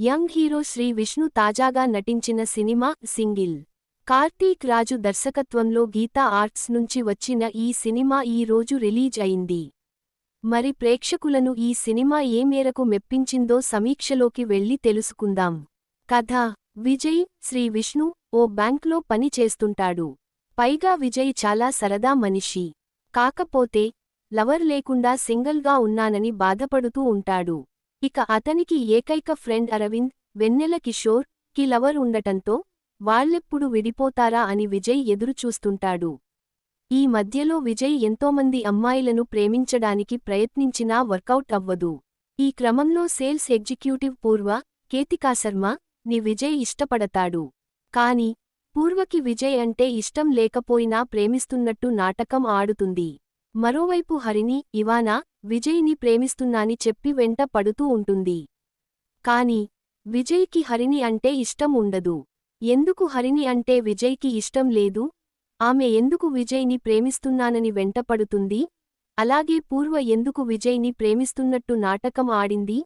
Young hero Shri Vishnu తాజాగా నటించిన cinema single. Karthik రాజు దర్శకత్వంలో గీతా ఆర్ట్స్ నుంచి వచ్చిన ఈ సినిమా ఈ రోజు రిలీజ్ అయింది. మరి ప్రేక్షకులను ఈ సినిమా ఏ మేరకు మెప్పించిందో సమీక్షలోకి వెళ్ళి తెలుసుకుందాం. కథ విజయ్ శ్రీ విష్ణు ఓ బ్యాంక్లో పని చేస్తుంటాడు. పైగా విజయ్ చాలా సరదా మనిషి. కాకపోతే లవర్ లేకుండా సింగల్గా ఉన్నానని బాధపడుతూ ఉంటాడు. ఇక అతనికి ఏకైక ఫ్రెండ్ అరవింద్ వెన్నెల కిషోర్కి లవర్ ఉండటంతో వాళ్ళెప్పుడు విడిపోతారా అని విజయ్ ఎదురుచూస్తుంటాడు. ఈ మధ్యలో విజయ్ ఎంతోమంది అమ్మాయిలను ప్రేమించడానికి ప్రయత్నించినా వర్కౌట్ అవ్వదు. ఈ క్రమంలో సేల్స్ ఎగ్జిక్యూటివ్ పూర్వ కేతికాశర్మ ని విజయ్ ఇష్టపడతాడు. కాని పూర్వకి విజయ్ అంటే ఇష్టం లేకపోయినా ప్రేమిస్తున్నట్టు నాటకం ఆడుతుంది. మరోవైపు హరిణి ఇవానా విజయ్ని ప్రేమిస్తున్నాని చెప్పి వెంట పడుతూ ఉంటుంది. కాని విజయ్కి హరిణి అంటే ఇష్టం ఉండదు. ఎందుకు హరిణి అంటే విజయ్కి ఇష్టం లేదు? ఆమె ఎందుకు విజయ్ని ప్రేమిస్తున్నానని వెంటపడుతుంది అలాగే పూర్వ ఎందుకు విజయ్ని ప్రేమిస్తున్నట్టు నాటకం ఆడింది?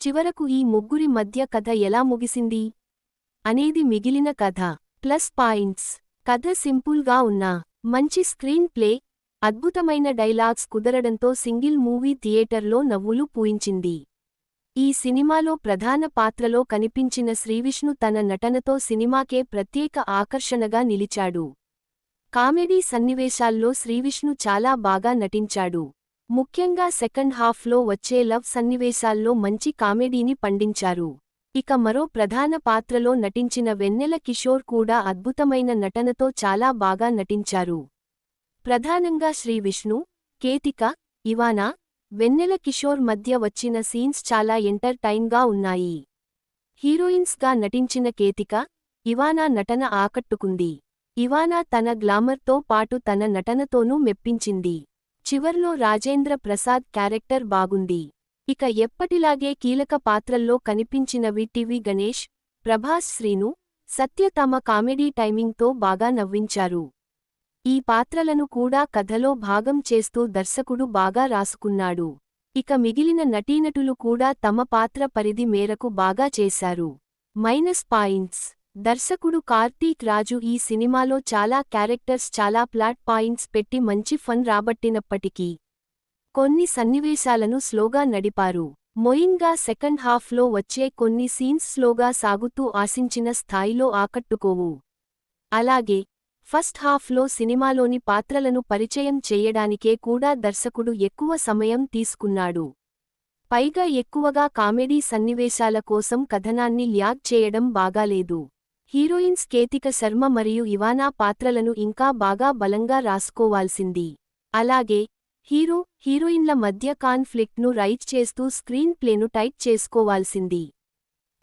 చివరకు ఈ ముగ్గురి మధ్య కథ ఎలా ముగిసింది? అనేది మిగిలిన కథ. Plus points. కథ సింపుల్గా ఉన్నా మంచి స్క్రీన్ ప్లే అద్భుతమైన డైలాగ్స్ కుదరడంతో సింగిల్ మూవీ థియేటర్లో నవ్వులు పూయించింది. ఈ సినిమాలో ప్రధాన పాత్రలో కనిపించిన శ్రీవిష్ణు తన నటనతో సినిమాకే ప్రత్యేక ఆకర్షణగా నిలిచాడు. కామెడీ సన్నివేశాల్లో శ్రీవిష్ణు చాలా బాగా నటించాడు. ముఖ్యంగా సెకండ్ హాఫ్లో వచ్చే లవ్ సన్నివేశాల్లో మంచి కామెడీని పండించారు. ఇక మరో ప్రధాన పాత్రలో నటించిన వెన్నెల కిషోర్ కూడా అద్భుతమైన నటనతో చాలా బాగా నటించారు. ప్రధానంగా శ్రీ విష్ణు కేతిక ఇవానా వెన్నెల కిషోర్ మధ్య వచ్చిన సీన్స్ చాలా ఎంటర్టైన్గా ఉన్నాయి. హీరోయిన్స్గా నటించిన కేతిక ఇవానా నటన ఆకట్టుకుంది. ఇవానా తన గ్లామర్తో పాటు తన నటనతోనూ మెప్పించింది. చివర్లో రాజేంద్ర ప్రసాద్ క్యారెక్టర్ బాగుంది. ఇక ఎప్పటిలాగే కీలక పాత్రల్లో కనిపించిన విటివి గణేష్ ప్రభాస్ శ్రీను సత్య తమ కామెడీ టైమింగ్తో బాగా నవ్వించారు. ఈ పాత్రలను కూడా కథలో భాగం చేస్తూ దర్శకుడు బాగా రాసుకున్నాడు. ఇక మిగిలిన నటీనటులు కూడా తమ పాత్ర పరిధి మేరకు బాగా చేశారు. Minus points. దర్శకుడు కార్తీక్ రాజు ఈ సినిమాలో చాలా క్యారెక్టర్స్ చాలా ప్లాట్ పాయింట్స్ పెట్టి మంచి ఫన్ రాబట్టినప్పటికీ కొన్ని సన్నివేశాలను స్లోగా నడిపారు. మొయిన్గా సెకండ్ హాఫ్లో వచ్చే కొన్ని సీన్స్ స్లోగా సాగుతూ ఆశించిన స్థాయిలో ఆకట్టుకోవు. అలాగే ఫస్ట్ హాఫ్లో సినిమాలోని పాత్రలను పరిచయం చేయడానికే కూడా దర్శకుడు ఎక్కువ సమయం తీసుకున్నాడు. పైగా ఎక్కువగా కామెడీ సన్నివేశాల కోసం కథనాన్ని ల్యాగ్ చేయడం బాగాలేదు. హీరోయిన్స్ కేతిక శర్మ మరియు ఇవానా పాత్రలను ఇంకా బాగా బలంగా రాసుకోవాల్సింది. అలాగే హీరో హీరోయిన్ల మధ్య కాన్ఫ్లిక్ట్ను రైట్ చేస్తూ స్క్రీన్ ప్లేను టైట్ చేసుకోవాల్సింది.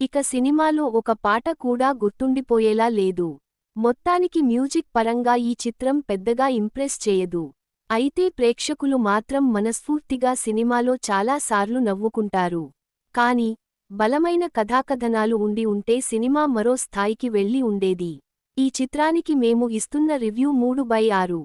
ఇక సినిమాలో ఒక పాట కూడా గుర్తుండిపోయేలా లేదు. మొత్తానికి మ్యూజిక్ పరంగా ఈ చిత్రం పెద్దగా ఇంప్రెస్ చేయదు. అయితే ప్రేక్షకులు మాత్రం మనస్ఫూర్తిగా సినిమాలో చాలా సార్లు నవ్వుకుంటారు. కాని బలమైన కథాకథనాలు ఉండి ఉంటే సినిమా మరో స్థాయికి వెళ్ళి ఉండేది. ఈ చిత్రానికి మేము ఇస్తున్న రివ్యూ మూడు బై ఆరు.